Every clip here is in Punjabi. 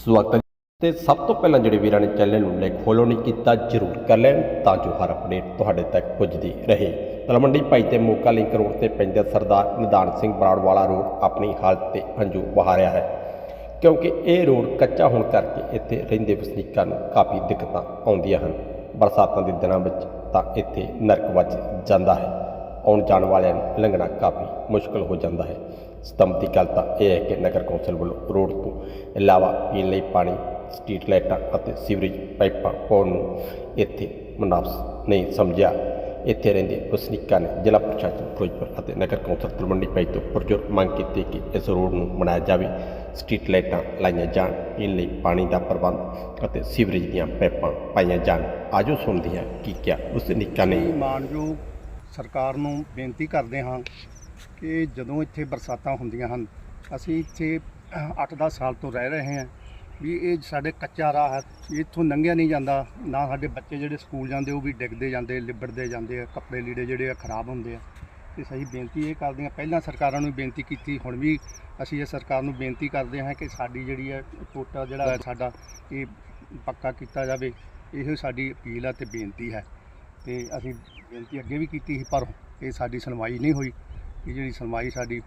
ਸਵਾਗਤ ਹੈ। ਤੇ ਸਭ ਤੋਂ ਪਹਿਲਾਂ ਜਿਹੜੇ ਵੀਰਾਂ ਨੇ ਚੈਨਲ ਨੂੰ ਲਾਈਕ ਫੋਲੋ ਨਹੀਂ ਕੀਤਾ, ਜਰੂਰ ਕਰ ਲੈਣ ਤਾਂ ਜੋ ਹਰ ਅਪਡੇਟ ਤੁਹਾਡੇ ਤੱਕ ਪੁੱਜਦੀ ਰਹੇ। ਤਲਮੰਡੀ ਭਾਈ ਤੇ ਮੋਕਾ ਲਿੰਕ ਰੋਡ ਤੇ ਪੈਂਦਾ ਸਰਦਾਰ ਨਿਦਾਨ ਸਿੰਘ ਬਰਾੜ ਵਾਲਾ ਰੋਡ ਆਪਣੀ ਹਾਲਤ ਤੇ ਹੰਝੂ ਵਹਾ ਰਿਹਾ ਹੈ। ਕਿਉਂਕਿ ਇਹ ਰੋਡ ਕੱਚਾ ਹੋਣ ਕਰਕੇ ਇੱਥੇ ਰਹਿੰਦੇ ਵਸਨੀਕਾਂ ਨੂੰ ਕਾਫੀ ਦਿੱਕਤਾਂ ਆਉਂਦੀਆਂ ਹਨ। ਬਰਸਾਤਾਂ ਦੇ ਦਿਨਾਂ ਵਿੱਚ ਤਾਂ ਇੱਥੇ ਨਰਕ ਵੱਜ ਜਾਂਦਾ ਹੈ। ਆਉਣ ਜਾਣ ਵਾਲਿਆਂ ਨੂੰ ਲੰਘਣਾ ਕਾਫੀ ਮੁਸ਼ਕਲ ਹੋ ਜਾਂਦਾ ਹੈ। ਸਤੰਭ ਦੀ ਗੱਲ ਤਾਂ ਇਹ ਹੈ ਕਿ ਨਗਰ ਕੌਂਸਲ ਵੱਲੋਂ ਰੋਡ ਤੋਂ ਇਲਾਵਾ ਪੀਣ ਲਈ ਪਾਣੀ, ਸਟਰੀਟ ਲਾਈਟਾਂ ਅਤੇ ਸੀਵਰੇਜ ਪਾਈਪਾਂ ਪਾਉਣ ਨੂੰ ਇੱਥੇ ਮੁਨਾਫਸ ਨਹੀਂ ਸਮਝਿਆ। ਇੱਥੇ ਰਹਿੰਦੇ ਵਸਨੀਕਾਂ ਨੇ ਜ਼ਿਲ੍ਹਾ ਪ੍ਰਸ਼ਾਸਨ ਫਿਰੋਜ਼ਪੁਰ ਅਤੇ ਨਗਰ ਕੌਂਸਲ ਤਲਵੰਡੀ ਪਈ ਤੋਂ ਪੁਰਜੋਰ ਮੰਗ ਕੀਤੀ ਕਿ ਇਸ ਰੋਡ ਨੂੰ ਬਣਾਇਆ ਜਾਵੇ। ਸਟਰੀਟ ਲਾਈਟਾਂ ਲਾਈਆਂ ਜਾਣ, ਪੀਣ ਲਈ ਪਾਣੀ ਦਾ ਪ੍ਰਬੰਧ ਅਤੇ ਸੀਵਰੇਜ ਦੀਆਂ ਪਾਈਪਾਂ ਪਾਈਆਂ ਜਾਣ। ਆਜੋ ਸੁਣਦੇ ਹਾਂ ਕੀ ਕਿਹਾ ਵਸਨੀਕਾਂ ਨੇ। ਮਾਨਯੋਗ ਸਰਕਾਰ ਨੂੰ ਬੇਨਤੀ ਕਰਦੇ ਹਾਂ ਕਿ ਜਦੋਂ ਇੱਥੇ ਬਰਸਾਤਾਂ ਹੁੰਦੀਆਂ ਹਨ, ਅਸੀਂ ਇੱਥੇ 8-10 ਸਾਲ ਤੋਂ ਰਹਿ ਰਹੇ ਹਾਂ ਵੀ ਇਹ ਸਾਡੇ ਕੱਚਾ ਰਾਹ ਹੈ ਇੱਥੋਂ ਲੰਘਿਆ ਨਹੀਂ ਜਾਂਦਾ, ਨਾ ਸਾਡੇ ਬੱਚੇ ਜਿਹੜੇ ਸਕੂਲ ਜਾਂਦੇ ਉਹ ਵੀ ਡਿੱਗਦੇ ਜਾਂਦੇ, ਲਿਬੜਦੇ ਜਾਂਦੇ ਆ, ਕੱਪੜੇ ਲੀੜੇ ਜਿਹੜੇ ਆ ਖਰਾਬ ਹੁੰਦੇ ਆ। ਤੇ ਸਹੀ ਬੇਨਤੀ ਇਹ ਕਰਦੇ ਹਾਂ, ਪਹਿਲਾਂ ਸਰਕਾਰਾਂ ਨੂੰ ਬੇਨਤੀ ਕੀਤੀ, ਹੁਣ ਵੀ ਅਸੀਂ ਇਹ ਸਰਕਾਰ ਨੂੰ ਬੇਨਤੀ ਕਰਦੇ ਹਾਂ ਕਿ ਸਾਡੀ ਜਿਹੜੀ ਹੈ ਟੋਟਾ ਜਿਹੜਾ ਹੈ ਸਾਡਾ ਇਹ ਪੱਕਾ ਕੀਤਾ ਜਾਵੇ, ਇਹੋ ਸਾਡੀ ਅਪੀਲ ਹੈ ਤੇ ਬੇਨਤੀ ਹੈ। ਤੇ ਅਸੀਂ ਬੇਨਤੀ ਅੱਗੇ ਵੀ ਕੀਤੀ ਸੀ, ਪਰ ਇਹ ਸਾਡੀ ਸੁਣਵਾਈ ਨਹੀਂ ਹੋਈ। ਇਹ ਜਿਹੜੀ ਸੁਣਵਾਈ ਸਾਡੀ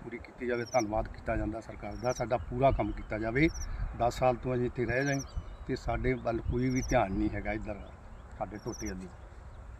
ਪੂਰੀ ਕੀਤੀ ਜਾਵੇ, ਧੰਨਵਾਦ ਕੀਤਾ ਜਾਂਦਾ ਸਰਕਾਰ ਦਾ। ਸਾਡਾ ਪੂਰਾ ਕੰਮ ਕੀਤਾ ਜਾਵੇ। 10 ਸਾਲ ਤੋਂ ਅਸੀਂ ਇੱਥੇ ਰਹਿ ਜਾਏ ਤੇ ਸਾਡੇ ਵੱਲ ਕੋਈ ਵੀ ਧਿਆਨ ਨਹੀਂ ਹੈਗਾ ਇੱਧਰ ਸਾਡੇ ਟੋਟੇ ਵੱਲ।